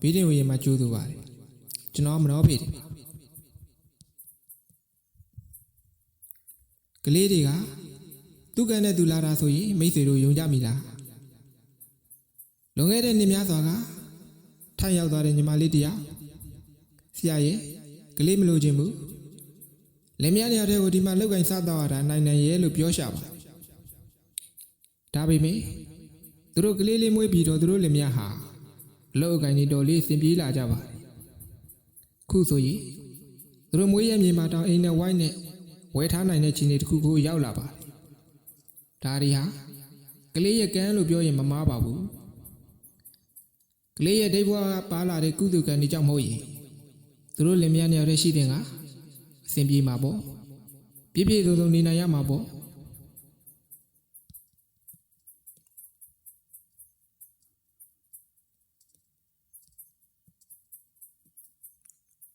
ဘေးတင်ဝရင်မှာကျိုးသူပါတယ်ကျွန်တော်ကမနှောဖေတယ်ပါကလေးတွေကသူကန်တဲ့သူလာတာဆိုရင်မိတ်ဆွေတို့ယုံကြမိလားလွန်ခဲ့တဲ့နှစ်များစွာကထိုင်ရောက်သွားတဲ့ညီမလေးတယောက်ဆရာရဲ့ကလေးမလို့ခြင်းဘူးလက်မြနေရာတဲ့ကိုဒီမှာလောက်ကင်စားတော့ရတာနိုင်နိုင်ရဲ့လို့ပြောရှာပါဒါပေမဲ့သူတို့ကလေးလေးမွေးပြီးတော့သူတို့လက်မြဟာ အလောက်ကင်နေတော်လေးစင်ပြေးလာကြပါတယ်ခုဆိုရင်သူတို့မွေးရမြေမှာတောင်အိမ်နဲ့ဝိုင်းနဲ့ဝဲထားနိုင်တဲ့ခြေနေတစ်ခုကိုရောက်လာပါတယ်ဒါတွေဟာကလေးရဲ့ကန်းလို့ပြောရင်မမားပါဘူးကလေးရဲ့ဒိတ်ဘွားကပါလာတဲ့ကုသကံဒီကြောင့်မဟုတ်ရင်သူတို့လင်မယားနှစ်ယောက်တည်းရှိတဲ့ကအစဉ်ပြေမှာပေါ့ပြည့်ပြည့်စုံစုံနေနိုင်ရမှာပေါ့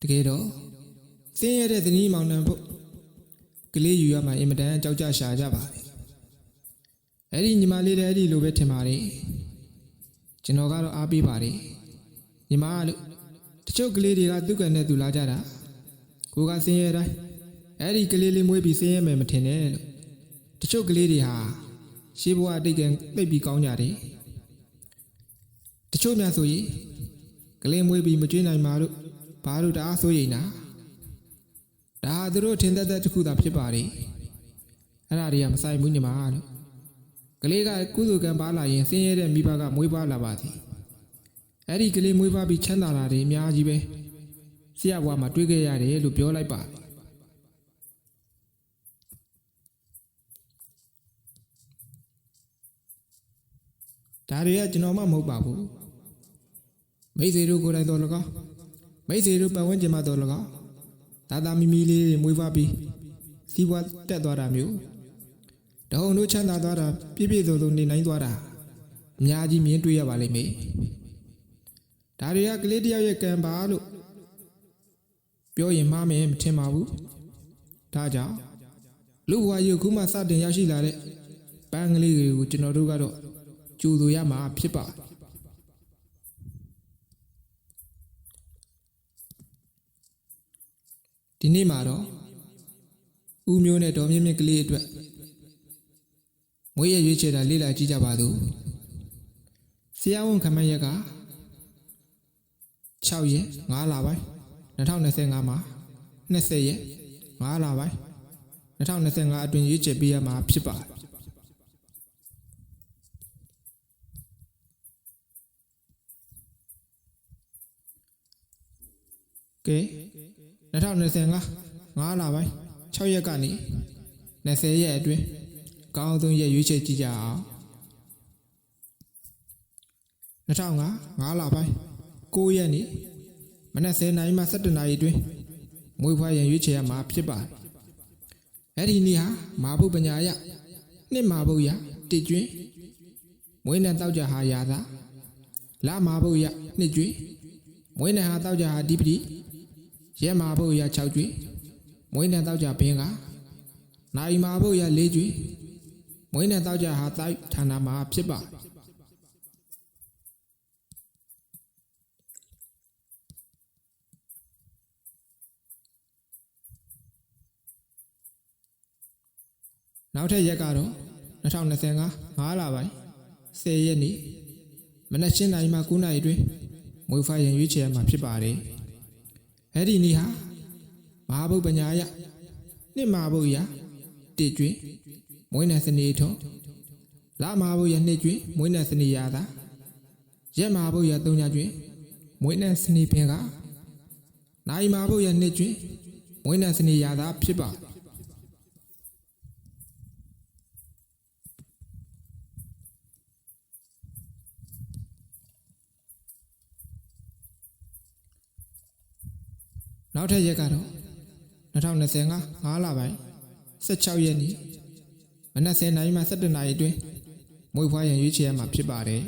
တကယ်တော့စင်းရတဲ့သနီးမောင်နှံဖို့ကလေးယူရမှာအင်မတန်ကြောက်ကြရှာကြပါတယ်အဲ့ဒီညီမလေးလည်းအဲ့ဒီလိုပဲထင်ပါတယ်ကျွန်တော်ကတော့အားပေးပါတယ်ညီမကလို့တချို့ကလေးတွေကသူ့ကန်နဲ့သူလာကြတာကိုကစင်းရတိုင်းအဲ့ဒီကလေးလေးမွေးပြီးစင်းရမယ်မထင်နဲ့လို့တချို့ကလေးတွေဟာရှေးဘဝအတိတ်ကသိပ်ပြီးကောင်းကြတယ်တချို့များဆိုရင်ကလေးမွေးပြီးမကျွေးနိုင်ပါလို့ ဘာလို့တအားဆိုရင်နာဒါဟာသူတို့ထင်သက်သက်တစ်ခုသာဖြစ်ပါတယ်အဲ့ဒါတွေကမဆိုင်ဘူးညီမလို့ကလေးကကုသကံပါလာရင်စင်းရဲတဲ့မိဘကမွေးဖွားလာပါသည်အဲ့ဒီကလေးမွေးဖွားပြီးချမ်းသာလာတယ်အများကြီးပဲဆရာဘွားမှာတွေးခဲ့ရတယ်လို့ပြောလိုက်ပါတယ်ဒါတွေကကျွန်တော်မှမဟုတ်ပါဘူးမိတ်ဆွေတို့ကိုယ်တိုင်တော်လကော မိတ်ဆွေတို့ပတ်ဝန်းကျင်မှာတော်လကောဒါသာမီမီလေးတွေမွေးဖွားပြီးစီးပွားတက်သွားတာမျိုးတဟုံတို့ချမ်းသာသွားတာပြည့်ပြည့်စုံစုံနေနိုင်သွားတာအများကြီးမြင်တွေ့ရပါလိမ့်မယ်ဒါတွေကကလေးတယောက်ရဲ့ကံပါလို့ပြောရင်မှားမယ်မထင်ပါဘူးဒါကြောင့်လူဘဝကြီးခုမှစတင်ရောက်ရှိလာတဲ့ပန်းကလေးတွေကိုကျွန်တော်တို့ကတော့ကြိုဆိုရမှာဖြစ်ပါတယ် ဒီနေ့မှာတော့ဦးမျိုးနဲ့ဒေါ်မြင့်မြင့်ကလေးအတွက်ငွေရရွေးချယ်တာလေ့လာကြည့်ကြပါစို့ဆရာဝန်ခမန်းရက်က6ရက်5လပိုင်း2025မှာ20ရက်5လပိုင်း2025အတွင်းရွေးချယ်ပေးရမှာဖြစ်ပါတယ်ကဲ 2025 5လပိုင်း6ရက်ကနေ20ရက်အတွင်းကောင်းဆုံးရက်ရွေးချယ်ကြည့်ကြအောင်2005 5လပိုင်း9ရက်နေ့မနက်10:00နာရီမှ17:00နာရီအတွင်းမွေးဖွားရန်ရွေးချယ်ရမှာဖြစ်ပါတယ်အဲ့ဒီနေ့ဟာမာဘုပညာယနှစ်မာဘုရတစ်ကျွင်းမွေးနဲ့တောက်ကြဟာရာသာလမာဘုရနှစ်ကျွင်းမွေးနဲ့ဟာတောက်ကြဟာဒီပတိ ရဲမာဘုရ6ကျွင်းမွေးနဲ့တောက်ကြဘင်းကနိုင်မာဘုရ4ကျွင်းမွေးနဲ့တောက်ကြဟာတိုက်ဌာနမှာဖြစ်ပါနောက်ထပ်ရက်ကတော့2025 5လပိုင်း10ရက်နေ့မနက်7:00နာရီမှ9:00နာရီအတွင်းမွေးဖွားရန်ရွေးချယ်ရမှာဖြစ်ပါတယ်။ အဲ့ဒီနေ့ဟာမဟာဘုပ္ပညာယနှစ်မဟာဘုရာတစ်ကျွင်းမွေးနေ့စနေထုံးလမဟာဘုရာနှစ်ကျွင်းမွေးနေ့စနေရသာရက်မဟာဘုရာသုံးညကျွင်းမွေးနေ့စနေပင်ကနိုင်မဟာဘုရာနှစ်ကျွင်းမွေးနေ့စနေရသာဖြစ်ပါ နောက်ထပ်ရက်ကတော့2025 5လပိုင်း16ရက်နေ့မနက်10:00နာရီမှ17:00နာရီအတွင်းမွေးဖွားရန်ရွေးချယ်ရမှာဖြစ်ပါတယ်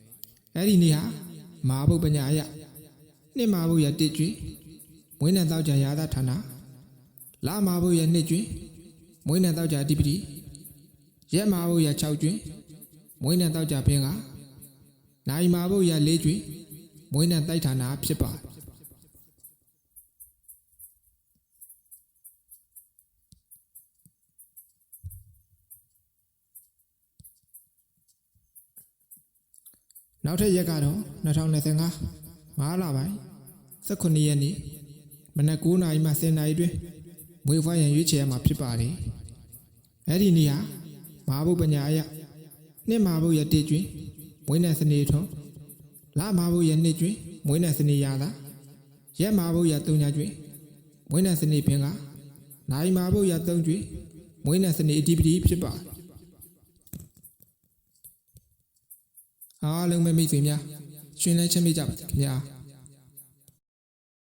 ။အဲ့ဒီနေ့ဟာမဟာဘုပ္ပညာယနှစ်မဟာဘုရတစ်ကျွင်းမွေးနေ့တောက်ကြရာသဌာနလမဟာဘုရနှစ်ကျွင်းမွေးနေ့တောက်ကြအဓိပတိရက်မဟာဘုရ6ကျွင်းမွေးနေ့တောက်ကြဘင်းကနိုင်မဟာဘုရ4ကျွင်းမမွေးနေ့တိုက်ဌာနဖြစ်ပါတယ် နောက်ထပ်ရက်ကတော့2025 5လပိုင်း18ရက်နေ့မနက်9:00နာရီမှ10:00နာရီတွင်မွေးဖွားရန်ရွေးချယ်ရမှာဖြစ်ပါတယ်။အဲ့ဒီနေ့ဟာမဟာဘုပညာအရနှစ်မဟာဘုရတိကျွင်မွေးနေ့စနေထွန်းလမဟာဘုရနှစ်ကျွင်မွေးနေ့စနေရသာရက်မဟာဘုရ3ညကျွင်မွေးနေ့စနေပင်ကနိုင်မဟာဘုရ3ကျွင်မွေးနေ့စနေအဓိပတိဖြစ်ပါတယ်။ အားလုံးပဲမိတ်ဆွေများရှင်လဲချမ်းမြေ့ကြပါစေခင်ဗျာ။